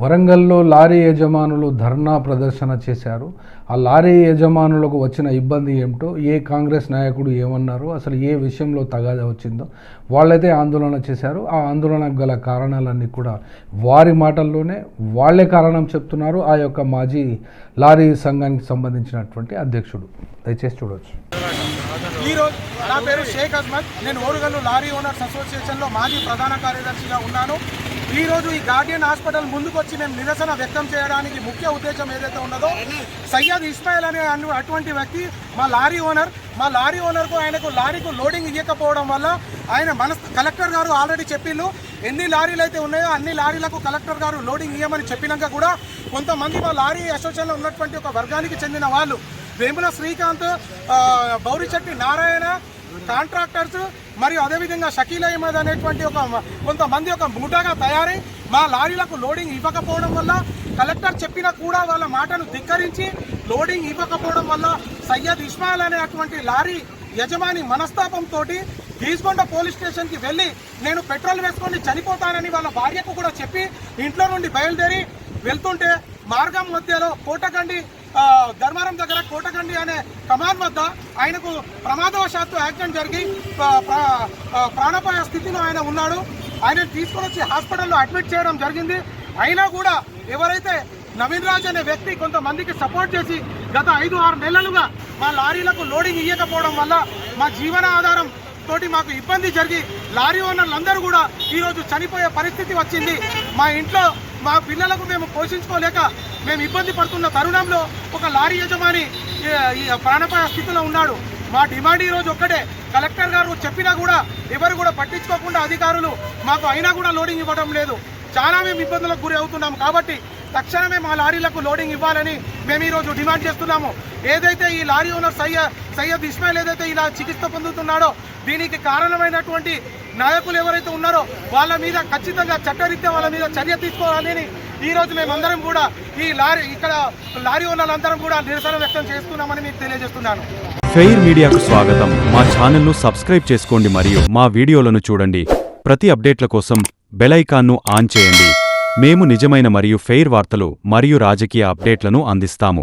వరంగల్లో లారీ యజమానులు ధర్నా ప్రదర్శన చేశారు. ఆ లారీ యజమానులకు వచ్చిన ఇబ్బంది ఏమిటో ఏ కాంగ్రెస్ నాయకుడు ఏమన్నారు అసలు ఏ విషయంలో తగాదా వచ్చిందో వాళ్ళైతే ఆందోళన చేశారు. ఆ ఆందోళనకు గల కారణాలన్నీ కూడా వారి మాటల్లోనే వాళ్ళే కారణం చెప్తున్నారు. ఆ యొక్క మాజీ లారీ సంఘానికి సంబంధించినటువంటి అధ్యక్షుడు. దయచేసి చూడవచ్చు ఈరోజు నా పేరు షేక్ అహ్మద్. నేను ఓరుగల్లు లారీ ఓనర్స్ అసోసియేషన్లో మాజీ ప్రధాన కార్యదర్శిగా ఉన్నాను. ఈరోజు ఈ గార్డియన్ హాస్పిటల్ ముందుకొచ్చి మేము నిరసన వ్యక్తం చేయడానికి ముఖ్య ఉద్దేశం ఏదైతే ఉన్నదో సయ్యద్ ఇస్మాయిల్ అనే అటువంటి వ్యక్తి మా లారీ ఓనర్. మా లారీ ఓనర్కు ఆయనకు లారీకు లోడింగ్ ఇవ్వకపోవడం వల్ల ఆయన మన కలెక్టర్ గారు ఆల్రెడీ చెప్పిళ్ళు ఎన్ని లారీలు అయితే ఉన్నాయో అన్ని లారీలకు కలెక్టర్ గారు లోడింగ్ ఇవ్వమని చెప్పినాక కూడా కొంతమంది మా లారీ అసోసియేషన్లో ఉన్నటువంటి ఒక వర్గానికి చెందిన వాళ్ళు వేముల శ్రీకాంత్ బౌరిశెట్టి నారాయణ కాంట్రాక్టర్స్ మరియు అదేవిధంగా షకీల్ అహ్మద్ అనేటువంటి ఒక కొంతమంది ఒక ముఠాగా తయారై మా లారీలకు లోడింగ్ ఇవ్వకపోవడం వల్ల కలెక్టర్ చెప్పినా కూడా వాళ్ళ మాటను ధిక్కరించి లోడింగ్ ఇవ్వకపోవడం వల్ల సయ్యద్ ఇస్మాయిల్ అనేటువంటి లారీ యజమాని మనస్తాపంతో గీజ్గొండ పోలీస్ స్టేషన్కి వెళ్ళి నేను పెట్రోల్ వేసుకొని చనిపోతానని వాళ్ళ భార్యకు కూడా చెప్పి ఇంట్లో నుండి బయలుదేరి వెళ్తుంటే మార్గం మధ్యలో కోటగండి ధర్మారం దగ్గర కోటగండి అనే కమాన్ వద్ద ఆయనకు ప్రమాదవశాత్తు యాక్సిడెంట్ జరిగి ప్రాణపాయ ప్రా- స్థితిలో ఆయన ఉన్నాడు. ఆయన తీసుకొని వచ్చి హాస్పిటల్లో అడ్మిట్ చేయడం జరిగింది. అయినా కూడా ఎవరైతే నవీన్ రాజ్ అనే వ్యక్తి కొంతమందికి సపోర్ట్ చేసి గత ఐదు ఆరు నెలలుగా మా లారీలకు లోడింగ్ ఇవ్వకపోవడం వల్ల మా జీవన ఆధారం తోటి మాకు ఇబ్బంది జరిగి లారీ ఓనర్లందరూ కూడా ఈరోజు చనిపోయే పరిస్థితి వచ్చింది. మా ఇంట్లో మా పిల్లలకు మేము పోషించుకోలేక మేము ఇబ్బంది పడుతున్న తరుణంలో ఒక లారీ యజమాని ఈ- ప్రాణపాయ స్థితిలో ఉన్నాడు. మా డిమాండ్ ఈరోజు ఒక్కటే. కలెక్టర్ గారు చెప్పినా కూడా ఎవరు కూడా పట్టించుకోకుండా అధికారులు మాకు అయినా కూడా లోడింగ్ ఇవ్వడం లేదు. చాలా మేము ఇబ్బందులకు గురి అవుతున్నాము కాబట్టి తక్షణమే మా లారీలకు లోడింగ్ ఇవ్వాలని మేము ఈరోజు డిమాండ్ చేస్తున్నాము. ఏదైతే ఈ లారీ ఓనర్ సయ్య సయ్యద్ ఇస్మాయిల్ ఏదైతే ఇలా చికిత్స పొందుతున్నాడో దీనికి కారణమైనటువంటి నాయకులు ఎవరైతే ఉన్నారో వాళ్ళ మీద ఖచ్చితంగా చట్టరీత్యా వాళ్ళ మీద చర్య తీసుకోవాలని ఈ రోజు మేమందరం కూడా ఈ లారీ ఇక్కడ లారీ ఓనర్లందరం కూడా నిరసన వ్యక్తం చేస్తున్నామని మీకు తెలియజేస్తున్నాను. ఫెయిర్ మీడియాకు స్వాగతం. మా ఛానల్ను సబ్స్క్రైబ్ చేసుకోండి మరియు మా వీడియోలను చూడండి. ప్రతి అప్డేట్ల కోసం బెలైకాన్ను ఆన్ చేయండి. మేము నిజమైన మరియు ఫెయిర్ వార్తలు మరియు రాజకీయ అప్డేట్లను అందిస్తాము.